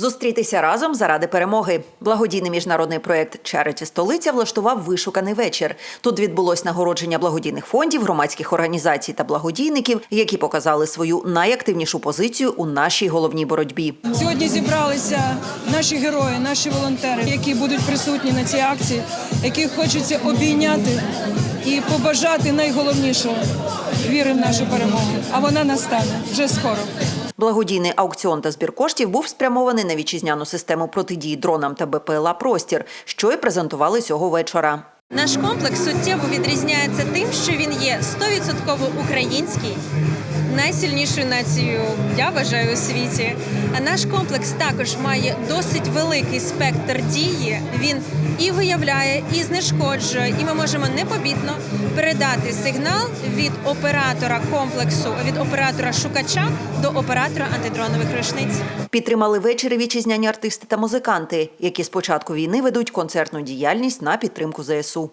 Зустрітися разом заради перемоги. Благодійний міжнародний проект Charity Столиця влаштував вишуканий вечір. Тут відбулось нагородження благодійних фондів, громадських організацій та благодійників, які показали свою найактивнішу позицію у нашій головній боротьбі. Сьогодні зібралися наші герої, наші волонтери, які будуть присутні на цій акції, яких хочеться обійняти і побажати найголовнішого віри в нашу перемогу. А вона настане вже скоро. Благодійний аукціон та збір коштів був спрямований на вітчизняну систему протидії дронам та БПЛА Простір, що й презентували цього вечора. Наш комплекс суттєво відрізняється тим, що він є 100% український, найсильнішою нацією, я вважаю, у світі. А наш комплекс також має досить великий спектр дії. Він і виявляє, і знешкоджує, і ми можемо непомітно передати сигнал від оператора комплексу, від оператора шукача до оператора антидронових рушниць. Підтримали вечір вітчизняні артисти та музиканти, які з початку війни ведуть концертну діяльність на підтримку ЗСУ.